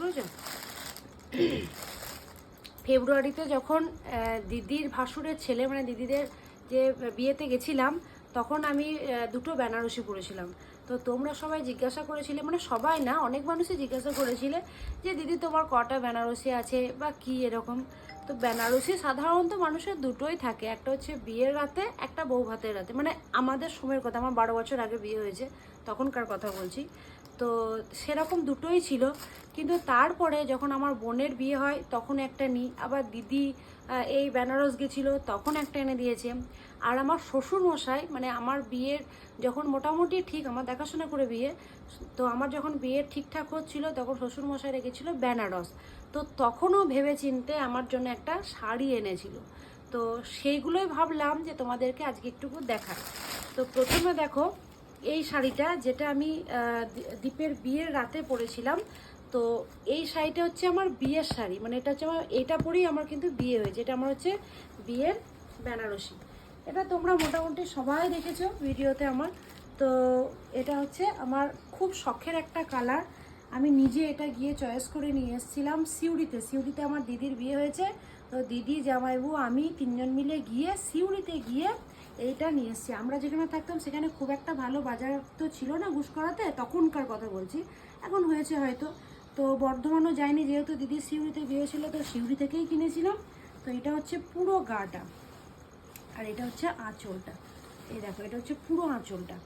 করেছ ফেব্রুয়ারিতে যখন দিদির ভাসুরের ছেলে মানে দিদিদের যে বিয়েতে গেছিলাম, তখন আমি দুটো বেনারসি পরেছিলাম। তো তোমরা সবাই জিজ্ঞাসা করেছিলে মানে সবাই না, অনেক মানুষই জিজ্ঞাসা করেছিলে যে, দিদি, তোমার কটা বেনারসি আছে বা কি এরকম? তো বেনারসি সাধারণত মানুষের দুটোই থাকে। একটা হচ্ছে বিয়ের রাতে, একটা বউ ভাতের রাতে। মানে আমাদের সময়ের কথা, আমার বারো বছর আগে বিয়ে হয়েছে, তখনকার কথা বলছি। তো সেরকম দুটোই ছিল। কিন্তু তারপরে যখন আমার বোনের বিয়ে হয়, তখন একটা নিই আবার দিদি এই বেনারস গেছিল, তখন একটা এনে দিয়েছে। আর আমার শ্বশুর মশাই মানে আমার বিয়ের যখন মোটামুটি ঠিক আমার দেখাশোনা করে বিয়ে, তো আমার যখন বিয়ে ঠিকঠাক হচ্ছিল, তখন শ্বশুর মশাই রেখেছিল বেনারস। তো তখনও ভেবে চিনতে আমার জন্য একটা শাড়ি এনেছিল। তো সেইগুলোই ভাবলাম যে তোমাদেরকে আজকে একটুকু দেখাই। তো প্রথমে দেখো এই শাড়িটা যেটা আমি দীপের বিয়ের রাতে পরেছিলাম, তো এই শাড়িটা হচ্ছে আমার বিয়ের শাড়ি। মানে এটা হচ্ছে আমার, এটা পরেই আমার কিন্তু বিয়ে হয়েছে। এটা আমার হচ্ছে বিয়ের বেনারসি। এটা তোমরা মোটামুটি সবাই দেখেছ ভিডিওতে আমার। তো এটা হচ্ছে আমার খুব শখের একটা কালার। আমি নিজে এটা গিয়ে চয়েস করে নিয়ে এসেছিলাম সিউড়িতে। সিউড়িতে আমার দিদির বিয়ে হয়েছে। তো দিদি, জামাইবু, আমি তিনজন মিলে গিয়ে সিউড়িতে গিয়ে এইটা নিয়ে এসেছি। আমরা যেখানে থাকতাম, সেখানে খুব একটা ভালো বাজার তো ছিল না ঘুষকরাতে তখনকার কথা বলছি। এখন হয়েছে হয়তো। তো বর্ধমানও যায়নি যেহেতু দিদির সিউড়িতে বিয়ে ছিল তো সিউড়ি থেকেই কিনেছিলাম। তো এটা হচ্ছে পুরো গাটা। আর এটা হচ্ছে আঁচলটা। এই দেখো, এটা হচ্ছে পুরো আঁচলটা।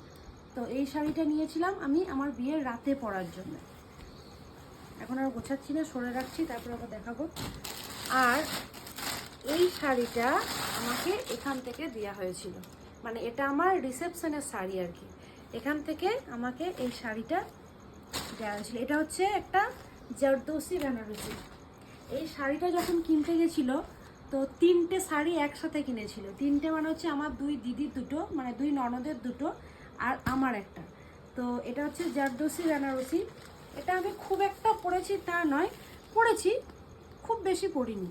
তো এই শাড়িটা নিয়েছিলাম আমি আমার বিয়ের রাতে পরার জন্য। এখন আর গোছাচ্ছি না, সরে রাখছি, তারপর আবার দেখাবো। আর শাড়িটা আমাকে এখান থেকে দেওয়া হয়েছিল। মানে এটা আমার রিসেপশনের শাড়ি আর কি। এখান থেকে আমাকে এই শাড়িটা দেওয়া হয়েছিল। এটা হচ্ছে একটা জারদোসি বেনারসি। এই শাড়িটা যখন কিনতে গেছিল, তো তিনটে শাড়ি একসাথে কিনেছিল। তিনটে মানে হচ্ছে আমার দুই দিদির দুটো মানে দুই ননদের দুটো আর আমার একটা। তো এটা হচ্ছে জারদোসি বেনারসি। এটা আমি খুব একটা পরেছি তা নয়, পরেছি, খুব বেশি পরিনি।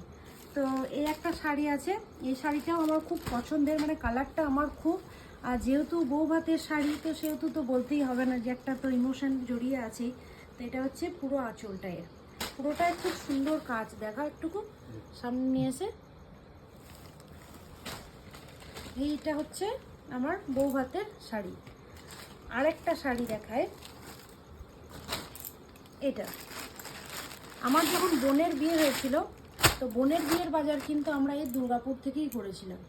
তো এই একটা শাড়ি আছে। এই শাড়িটাও আমার খুব পছন্দের মানে কালারটা আমার খুব। আর যেহেতু বউ ভাতের শাড়ি, তো সেহেতু তো বলতেই হবে না যে একটা তো ইমোশন জড়িয়ে আছেই। তো এটা হচ্ছে পুরো আঁচলটা এর পুরোটাই খুব সুন্দর কাজ। দেখা একটুকু, সামনে নিয়ে এসে। এইটা হচ্ছে আমার বউ ভাতের শাড়ি। আরেকটা শাড়ি দেখায়। এটা। আমার যখন বোনের বিয়ে হয়েছিল তো বোনের বিয়ের বাজার কিন্তু আমরা এই দুর্গাপুর থেকেই করেছিলাম।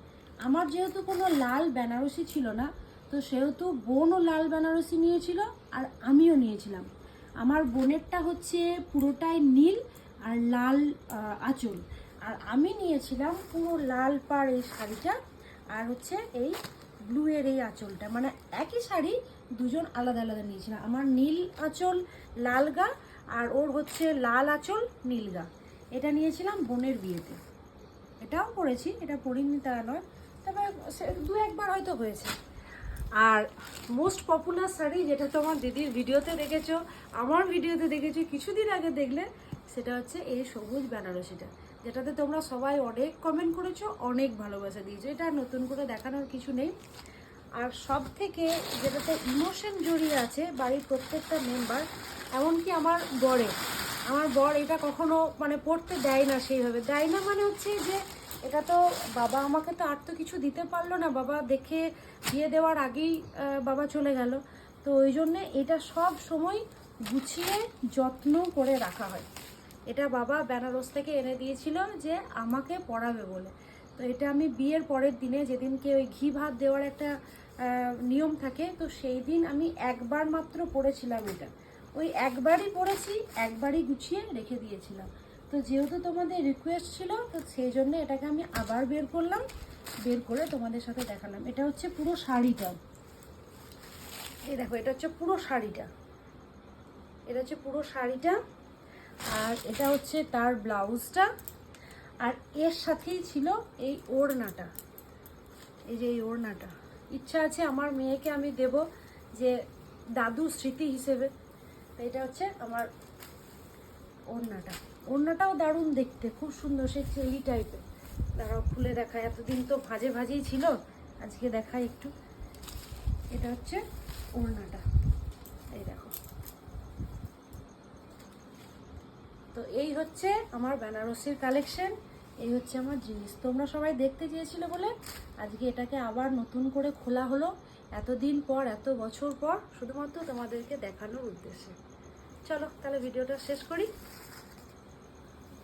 আমার যেহেতু কোনো লাল বেনারসি ছিল না, তো সেহেতু বোনও লাল বেনারসি নিয়েছিল আর আমিও নিয়েছিলাম। আমার বোনেরটা হচ্ছে পুরোটাই নীল আর লাল আঁচল। আর আমি নিয়েছিলাম পুরো লাল পাড় এই শাড়িটা আর হচ্ছে এই ব্লু এর এই আঁচলটা। মানে একই শাড়ি দুজন আলাদা আলাদা নিয়েছিলাম আমার নীল আঁচল লাল গা আর ওর হচ্ছে লাল আঁচল নীল গা। এটা নিয়েছিলাম বোনের বিয়েতে। এটাও পরেছি এটা পরিনি তা নয়, তবে দু একবার হয়তো হয়েছে। আর মোস্ট পপুলার শাড়ি যেটা তোমার দিদির ভিডিওতে দেখেছ, আমার ভিডিওতে দেখেছ, কিছুদিন আগে দেখলে, সেটা হচ্ছে এই সবুজ বেনারসিটা, যেটাতে তোমরা সবাই অনেক কমেন্ট করেছ, অনেক ভালোবাসা দিয়েছ। এটা নতুন করে দেখানোর কিছু নেই। আর সব থেকে যেটাতে ইমোশন জড়িয়ে আছে বাড়ির প্রত্যেকটা মেম্বার এমনকি আমার বরে আমার বর এটা কখনো মানে পড়তে দেয় না সেইভাবে। দেয় না মানে হচ্ছে যে এটা তো বাবা আমাকে তো আর তো কিছু দিতে পারল না। বাবা দেখে দিয়ে দেওয়ার আগেই বাবা চলে গেল। তো ওই জন্যে এটা সব সময় গুছিয়ে, যত্ন করে রাখা হয়। এটা বাবা বেনারস থেকে এনে দিয়েছিল যে আমাকে পড়াবে বলে। তো এটা আমি বিয়ের পরের দিনে যেদিনকে ওই ঘি ভাত দেওয়ার একটা নিয়ম থাকে, তো সেই দিন আমি একবার মাত্র পড়েছিলাম এটা। ওই একবারই পড়েছি, একবারই গুছিয়ে রেখে দিয়েছিলাম। তো যেহেতু তোমাদের রিকোয়েস্ট ছিল, তো সেই জন্য এটাকে আমি আবার বের করলাম, বের করে তোমাদের সাথে দেখালাম। এটা হচ্ছে পুরো শাড়িটা। এই দেখো, এটা হচ্ছে পুরো শাড়িটা। এটা হচ্ছে পুরো শাড়িটা, আর এটা হচ্ছে তার ব্লাউজটা, আর এর সাথেই ছিল এই ওড়নাটা। এই যে এই ওড়নাটা। ইচ্ছা আছে আমার মেয়েকে আমি দেব যে দাদু স্মৃতি হিসেবে এটা হচ্ছে আমার ওড়নাটা। ওড়নাটাও দারুণ দেখতে, খুব সুন্দর সে চেলি টাইপের দাঁড়াও, খুলে দেখায় এতদিন তো ভাজে ভাজেই ছিল, আজকে দেখাই একটু। এটা হচ্ছে ওড়নাটা। এই দেখো। তো এই হচ্ছে আমার বেনারসির কালেকশন এই হচ্ছে আমার জিনিস। তোমরা সবাই দেখতে চেয়েছিলে বলে আজকে এটাকে আবার নতুন করে খোলা হলো। এতদিন পর, এত বছর পর শুধুমাত্র তোমাদেরকে দেখানোর উদ্দেশ্যে। চলো, তাহলে ভিডিওটা শেষ করি।